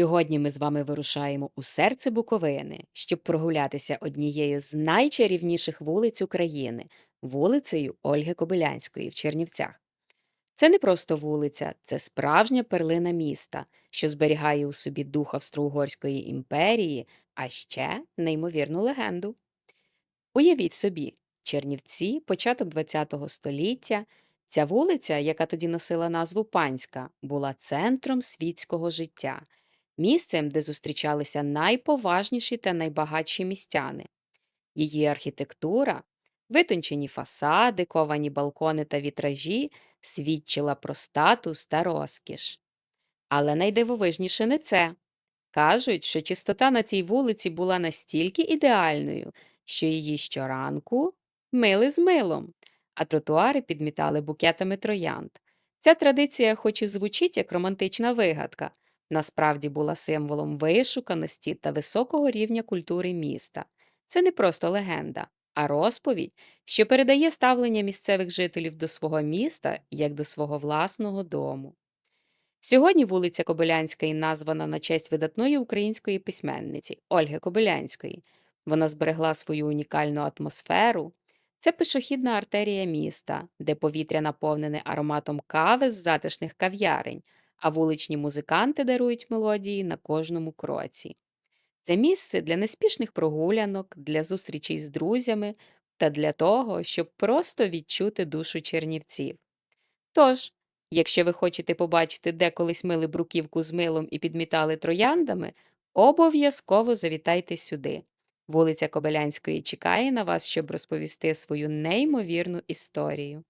Сьогодні ми з вами вирушаємо у серце Буковини, щоб прогулятися однією з найчарівніших вулиць України вулицею Ольги Кобилянської в Чернівцях. Це не просто вулиця, це справжня перлина міста, що зберігає у собі дух Австро-Угорської імперії, а ще неймовірну легенду. Уявіть собі, Чернівці, початок ХХ століття. Ця вулиця, яка тоді носила назву Панська, була центром світського життя, місцем, де зустрічалися найповажніші та найбагатші містяни. Її архітектура, витончені фасади, ковані балкони та вітражі свідчила про статус та розкіш. Але найдивовижніше не це. Кажуть, що чистота на цій вулиці була настільки ідеальною, що її щоранку мили з милом, а тротуари підмітали букетами троянд. Ця традиція, хоч і звучить як романтична вигадка, насправді була символом вишуканості та високого рівня культури міста. Це не просто легенда, а розповідь, що передає ставлення місцевих жителів до свого міста як до свого власного дому. Сьогодні вулиця Кобилянська і названа на честь видатної української письменниці Ольги Кобилянської. Вона зберегла свою унікальну атмосферу. Це пішохідна артерія міста, де повітря наповнене ароматом кави з затишних кав'ярень, а вуличні музиканти дарують мелодії на кожному кроці. Це місце для неспішних прогулянок, для зустрічей з друзями та для того, щоб просто відчути душу чернівців. Тож, якщо ви хочете побачити, де колись мили бруківку з милом і підмітали трояндами, обов'язково завітайте сюди. Вулиця Кобилянської чекає на вас, щоб розповісти свою неймовірну історію.